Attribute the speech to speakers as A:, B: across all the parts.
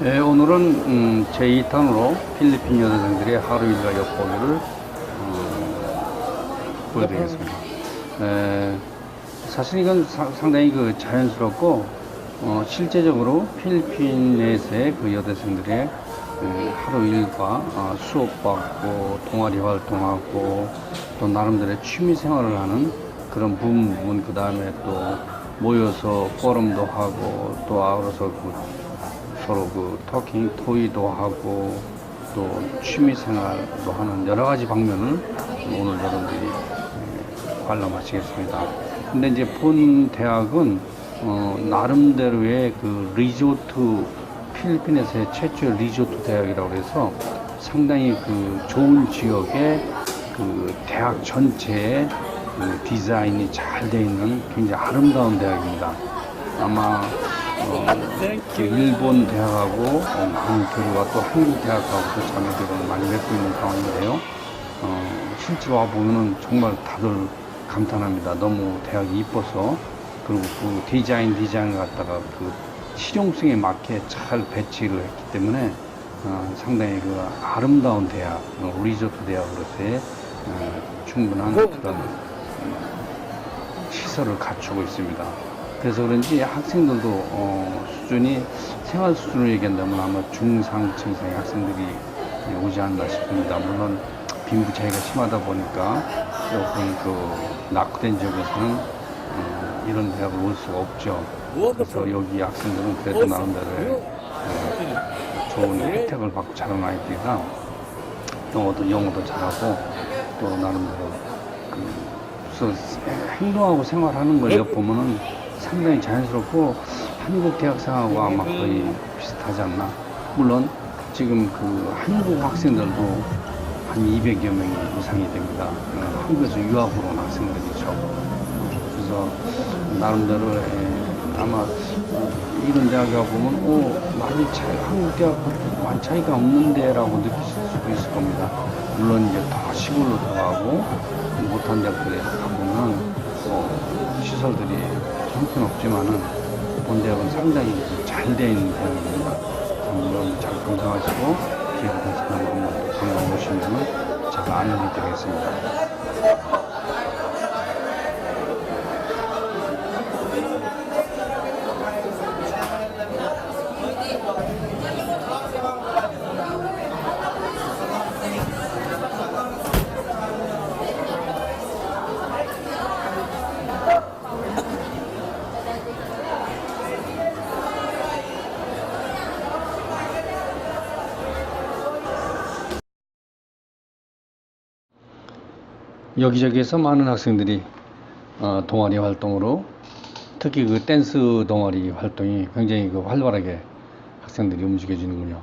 A: 네, 오늘은 음, 제2탄으로 필리핀 여대생들의 하루 일과 엿보기를 어, 보여드리겠습니다. 에, 사실 이건 사- 상당히 그 자연스럽고 어, 실제적으로 필리핀에서의 그 여대생들의 에, 하루 일과 어, 수업받고 동아리 활동하고 또 나름대로의 취미 생활을 하는 그런 부분 그 다음에 또 모여서 포럼도 하고 또 아울러서 그 서로 그 토킹 토의도 하고 또 취미 생활도 하는 여러 가지 방면을 오늘 여러분들이 예, 관람하시겠습니다. 근데 이제 본 대학은 어, 나름대로의 그 리조트 필리핀에서의 최초의 리조트 대학이라고 해서 상당히 그 좋은 지역의 그 대학 전체의 그 디자인이 잘돼 있는 굉장히 아름다운 대학입니다. 아마 일본 대학하고 교류가 또 한국 대학하고도 자매들을 많이 맺고 있는 상황인데요. 어, 실제로 와 보면은 정말 다들 감탄합니다. 너무 대학이 이뻐서 그리고 그 디자인 디자인을 갖다가 그 실용성에 맞게 잘 배치를 했기 때문에 어, 상당히 그 아름다운 대학, 어, 리조트 대학으로서의 어, 충분한 그런 시설을 갖추고 있습니다. 그래서 그런지 학생들도 어, 수준이 생활 수준을 얘기한다면 아마 중상층상의 학생들이 오지 않나 싶습니다. 물론 빈부 차이가 심하다 보니까 조금 그 낙후된 지역에서는 어, 이런 대학을 올 수가 없죠. 그래서 여기 학생들은 그래도 나름대로의 어, 좋은 혜택을 받고 자란 아이들이라 영어도 영어도 잘하고 또 나름대로 그 그래서 행동하고 생활하는 걸 엿보면은 상당히 자연스럽고 한국 대학생하고 아마 거의 비슷하지 않나. 물론 지금 그 한국 학생들도 한 200여 명이 이상이 됩니다. 어, 한국에서 유학으로 온 학생들이죠. 그래서 나름대로 에, 아마 어, 이런 대학에 가보면 오 많이 차이 한국 대학하고 많이 차이가 없는데라고 느끼실 수도 있을 겁니다. 물론 이제 다 시골로 들어가고 못한 대학들에 가보면 어, 시설들이 형편없지만은 본 대학은 상당히 잘 있는 대학입니다. 물론 잘 감상하시고 기회가 되시면 한번 또 방문 오시면 제가 안내해 드리겠습니다. 여기저기에서 많은 학생들이 어, 동아리 활동으로 특히 그 댄스 동아리 활동이 굉장히 그 활발하게 학생들이 움직여지는군요.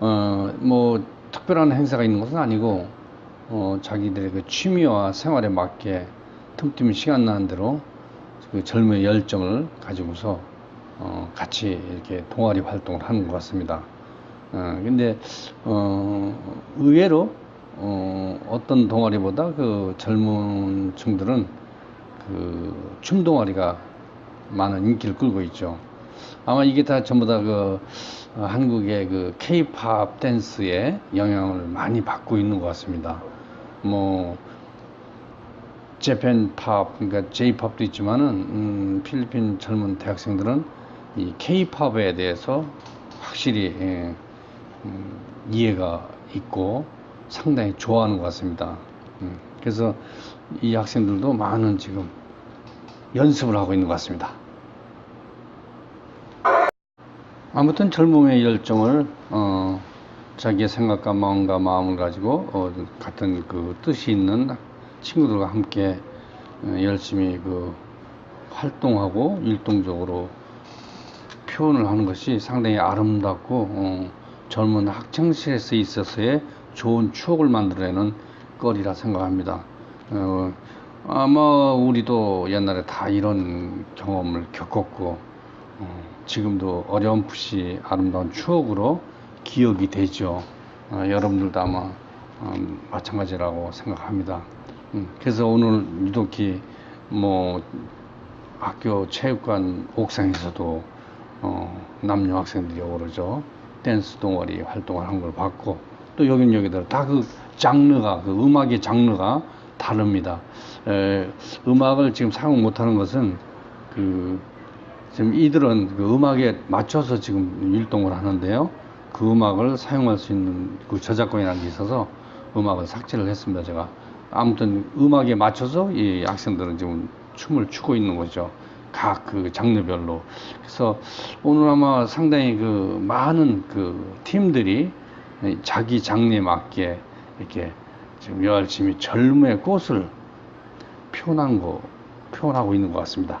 A: 어, 뭐 특별한 행사가 있는 것은 아니고 어, 자기들의 그 취미와 생활에 맞게 틈틈이 시간 나는 대로 그 젊은 열정을 가지고서 어, 같이 이렇게 동아리 활동을 하는 것 같습니다. 어, 근데 어, 의외로 어, 어떤 동아리보다 그 젊은 층들은 그 춤 동아리가 많은 인기를 끌고 있죠. 아마 이게 다 전부 다 그 한국의 그 K-팝 댄스의 영향을 많이 받고 있는 것 같습니다. 뭐 재팬 팝, 그러니까 J-팝도 있지만은 음, 필리핀 젊은 대학생들은 이 K-팝에 대해서 확실히 예, 음, 이해가 있고 상당히 좋아하는 것 같습니다. 음, 그래서 이 학생들도 많은 지금 연습을 하고 있는 것 같습니다. 아무튼 젊음의 열정을 어, 자기의 생각과 마음과 마음을 가지고 어, 같은 그 뜻이 있는 친구들과 함께 어, 열심히 그 활동하고 일동적으로 표현을 하는 것이 상당히 아름답고 어, 젊은 학창시에서 있어서의 좋은 추억을 만들어내는 거리라 생각합니다. 어, 아마 우리도 옛날에 다 이런 경험을 겪었고 어, 지금도 어렴풋이 아름다운 추억으로 기억이 되죠. 어, 여러분들도 아마 음, 마찬가지라고 생각합니다. 음, 그래서 오늘 유독히 뭐 학교 체육관 옥상에서도 어, 남녀 학생들이 오르죠. 댄스 동아리 활동을 한 걸 봤고 또 여긴 여기대로 다그 장르가 그 음악의 장르가 다릅니다. 에, 음악을 지금 사용 못하는 것은 그 지금 이들은 그 음악에 맞춰서 지금 율동을 하는데요. 그 음악을 사용할 수 있는 그 저작권이라는 게 있어서 음악을 삭제를 했습니다. 제가 아무튼 음악에 맞춰서 이 학생들은 지금 춤을 추고 있는 거죠. 각 그 장르별로. 그래서 오늘 아마 상당히 그 많은 그 팀들이 자기 장르에 맞게 이렇게 지금 열심히 젊음의 꽃을 표현한 거, 표현하고 있는 것 같습니다.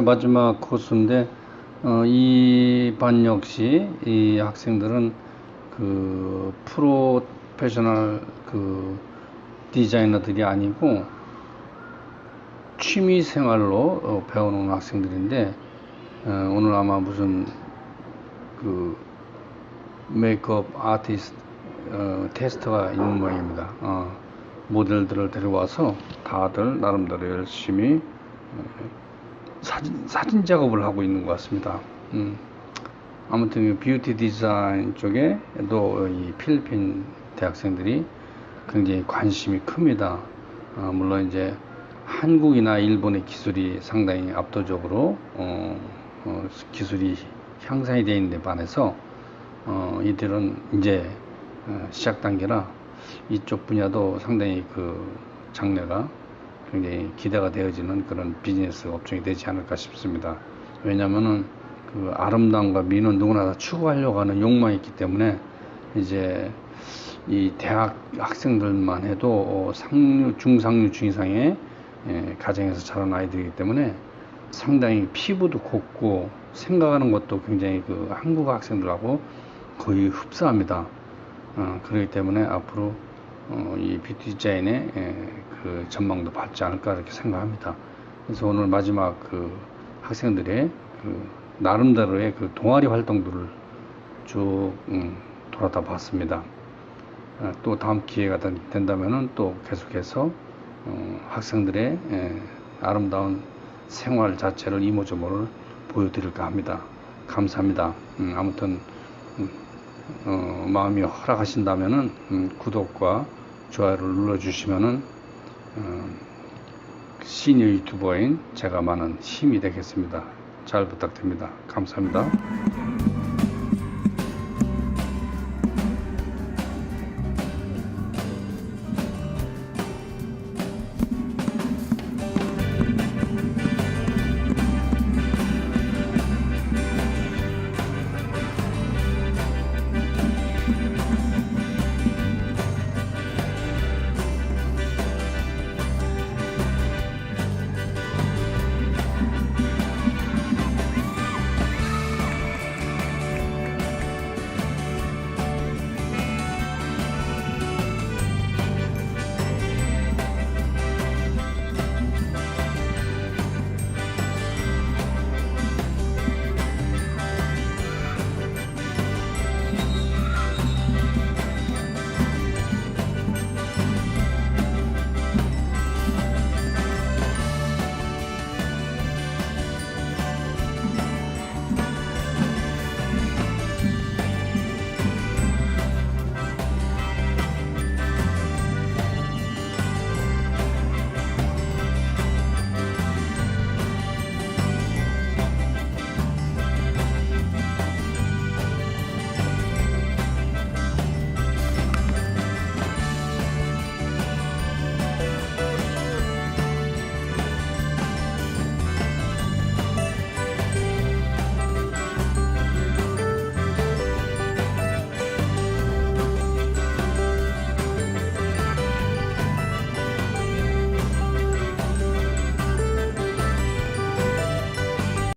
A: 마지막 코스인데 어, 이반 역시 이 학생들은 그 프로페셔널 그 디자이너들이 아니고 취미 생활로 어, 배워놓은 학생들인데 어, 오늘 아마 무슨 그 메이크업 아티스트 어, 테스트가 있는 모양입니다. 어, 모델들을 데려와서 다들 나름대로 열심히 어, 사진, 사진 작업을 하고 있는 것 같습니다. 음, 아무튼 이 뷰티 디자인 쪽에도 이 필리핀 대학생들이 굉장히 관심이 큽니다. 어, 물론 이제 한국이나 일본의 기술이 상당히 압도적으로 어, 어, 기술이 향상이 되어 있는 데 반해서 어, 이들은 이제 어, 시작 단계라 이쪽 분야도 상당히 그 장래가 굉장히 기대가 되어지는 그런 비즈니스 업종이 되지 않을까 싶습니다. 왜냐면은 그 아름다움과 미는 누구나 다 추구하려고 하는 욕망이 있기 때문에 이제 이 대학 학생들만 해도 어, 상류, 중상류, 중이상의 예, 가정에서 자란 아이들이기 때문에 상당히 피부도 곱고 생각하는 것도 굉장히 그 한국 학생들하고 거의 흡사합니다. 어, 그렇기 때문에 앞으로 어, 이 뷰티 디자인의 예, 그 전망도 밝지 않을까 이렇게 생각합니다. 그래서 오늘 마지막 그 학생들의 그 나름대로의 그 동아리 활동들을 쭉 음, 돌아다 봤습니다. 어, 또 다음 기회가 된- 된다면은 또 계속해서 어, 학생들의 예, 아름다운 생활 자체를 이모저모를 보여드릴까 합니다. 감사합니다. 음, 아무튼 음, 어, 마음이 허락하신다면은 음, 구독과 좋아요를 눌러주시면은 어, 시니어 유튜버인 제가 많은 힘이 되겠습니다. 잘 부탁드립니다. 감사합니다.